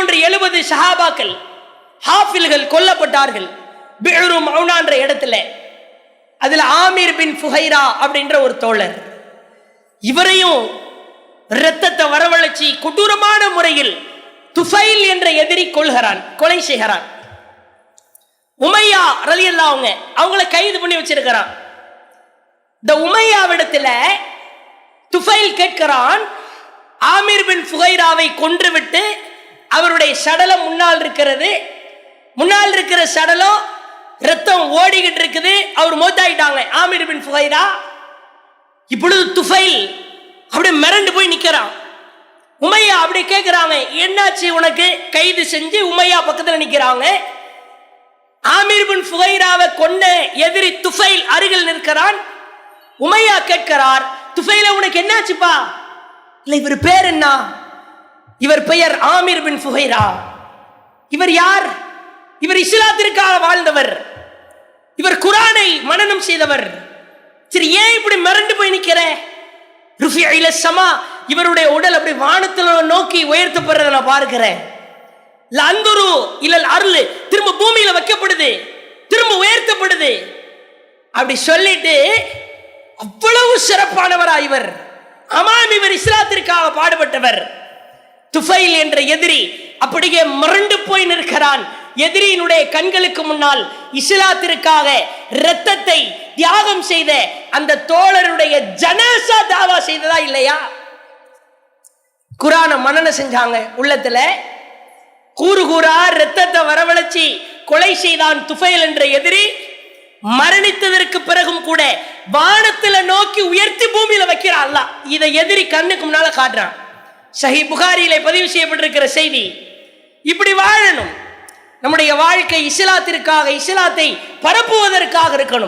போன்று எழுபது ஷஹாபாக்கள் ஹாஃபில்கள் கொல்லப்பட்டார்கள். பிழு மௌனான்ற இடத்துல. அதில் ஆமீர் பின் ஃபுஹைரா அப்படின்ற ஒரு தோழர். இவரையும் இரத்தத்தை வரவழைச்சி கொடூரமான முறையில் துஃபைல் என்ற எதிரி கொள்கிறான் கொலை செய்கிறான். உமையா ரலி அவங்க அவங்கள கைது பண்ணி வச்சிருக்கிறான். இந்த உமையாவிடத்துல துஃபைல் கேட்கிறான் ஆமீர் பின் ஃபுகைராவை கொன்றுவிட்டு அவருடைய சடலம் முன்னால் இருக்கிறது. முன்னால் இருக்கிற சடலம் ரத்தம் ஓடிக்கிட்டு இருக்குது. அவர் மோத்தாயிட்டாங்க. ஆமிர் பின் ஃபுகைரா. இப்பொழுது துஃபைல் அப்படியே மிரண்டு போய் நிற்கிறான் உமையா அப்படி கேட்குறாங்க என்னாச்சு உனக்கு? கைது செஞ்சு உமையா பக்கத்தில் நிற்கிறாங்க ஆமீர் பின் ஃபுகைராவை கொண்ட எதிரி துஃபைல் அருகில் நிற்கிறான். உமையா கேட்கிறார் துஃபைல உனக்கு என்னாச்சுப்பா? இல்லை இவர் பேர் என்ன? இவர் பெயர் ஆமீர் பின் ஃபுகைரா இவர் யார்? இவர் இஸ்லாத்திற்காக வாழ்ந்தவர். இவர் குரானை மனனம் செய்தவர். சரி ஏன் இப்படி மிரண்டு போய் நிற்கிற ருஃபி இல சமா இவருடைய உடல் அப்படி வானத்தில் நோக்கி உயர்த்தப்படுறத நான் பார்க்கிறேன். லந்துரு இல்லல் அருள் திரும்ப பூமியில வைக்கப்படுது திரும்ப உயர்த்தப்படுது. அப்படி சொல்லிட்டு அவ்வளவு சிறப்பானவரா இவர். ஆமாம் இவர் இஸ்லாத்திற்காக பாடுபட்டவர். துஃபைல் என்ற எதிரி அப்படியே மறண்டு போய் நிற்கிறான். எதிரியினுடைய கண்களுக்கு முன்னால் இஸ்லாத்திற்காக இரத்தத்தை தியாகம் செய்த அந்த தோழருடைய ஜனசா தாவா செய்ததா இல்லையா? குரான மனன செஞ்சாங்க உள்ளத்துல. கூறு கூறா ரத்தத்தை வரவழைச்சி கொலை செய்தான் துஃபைல் என்ற எதிரி. மரணித்ததற்கு பிறகும் கூட வானத்துல நோக்கி உயர்த்தி பூமியில வைக்கிறான் அல்லாஹ். இதை எதிரி கண்ணுக்கு முன்னால காட்டுறான். சஹி புகாரியிலே பதிவு செய்யப்பட்டிருக்கிற செய்தி. இப்படி வாழணும். நம்முடைய வாழ்க்கை இஸ்லாத்திற்காக இஸ்லாத்தை பரப்புவதற்காக இருக்கணும்.